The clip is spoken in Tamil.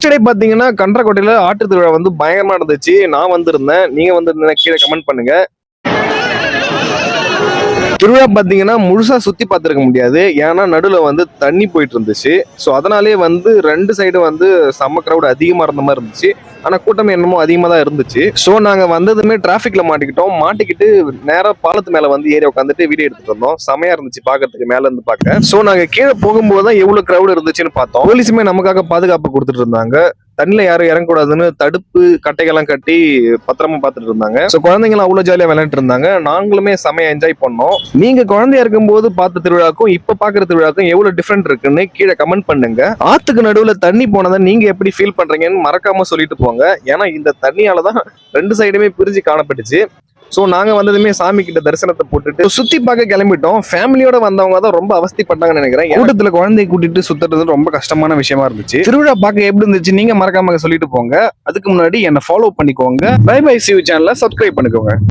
Yesterday பாத்தீங்கன்னா கன்றக்கோட்டையில ஆட்டு திருவிழா வந்து பயங்கரமா இருந்துச்சு நான் வந்திருந்தேன். நீங்க வந்திருந்தேன் கீழே கமெண்ட் பண்ணுங்க. திருவிழா பார்த்தீங்கன்னா முழுசா சுத்தி பார்த்துருக்க முடியாது. ஏன்னா நடுவில் வந்து தண்ணி போயிட்டு இருந்துச்சு. ஸோ அதனாலே வந்து ரெண்டு சைடு வந்து செம்ம crowd அதிகமாக இருந்த மாதிரி இருந்துச்சு. ஆனால் கூட்டம் என்னமோ அதிகமாக தான் இருந்துச்சு. ஸோ நாங்கள் வந்ததுமே டிராஃபிக்ல மாட்டிக்கிட்டோம். மாட்டிக்கிட்டு நேராக பாலத்து மேலே வந்து ஏறி உட்காந்துட்டு வீடியோ எடுத்துட்டு இருந்தோம் செமையாக இருந்துச்சு பார்க்கறதுக்கு மேலே இருந்து பார்க்க ஸோ நாங்கள் கீழே போகும்போது தான் எவ்வளோ crowd இருந்துச்சுன்னு பார்த்தோம். போலீஸுமே நமக்காக பாதுகாப்பு கொடுத்துட்டு இருந்தாங்க. தண்ணில யாரும் இறங்கக்கூடாதுன்னு தடுப்பு கட்டைகள்லாம் கட்டி பத்திரமா பார்த்துட்டு இருந்தாங்க. ஸோ குழந்தைங்களாம் அவ்வளோ ஜாலியாக விளையாட்டு இருந்தாங்க. நாங்களுமே செமையா என்ஜாய் பண்ணோம். நீங்க குழந்தையா இருக்கும்போது பார்த்த திருவிழாக்கும் இப்ப பாக்குற திருவிழாக்கும் எவ்வளவு டிஃப்ரெண்ட் இருக்குன்னு கீழே கமெண்ட் பண்ணுங்க. ஆத்துக்கு நடுவுல தண்ணி போனதை நீங்க எப்படி ஃபீல் பண்றீங்கன்னு மறக்காம சொல்லிட்டு போங்க. ஏன்னா இந்த தண்ணியால தான் ரெண்டு சைடுமே பிரிஞ்சு காணப்பட்டுச்சு. ஸோ நாங்க வந்ததுமே சாமி கிட்ட தரிசனத்தை போட்டுட்டு சுத்தி பார்க்க கிளம்பிட்டோம். ஃபேமிலியோட வந்தவங்க தான் ரொம்ப அவஸ்தைப்பட்டாங்கன்னு நினைக்கிறேன். கூட்டத்தில் குழந்தைய கூட்டிட்டு சுத்துறது ரொம்ப கஷ்டமான விஷயமா இருந்துச்சு. திருவிழா பார்க்க எப்படி இருந்துச்சு நீங்க மறக்காம சொல்லிட்டு போங்க. அதுக்கு முன்னாடி என்ன ஃபாலோ பண்ணிக்கோங்க. பை பை சிவ் சேனலை சப்ஸ்கிரைப் பண்ணிக்கோங்க.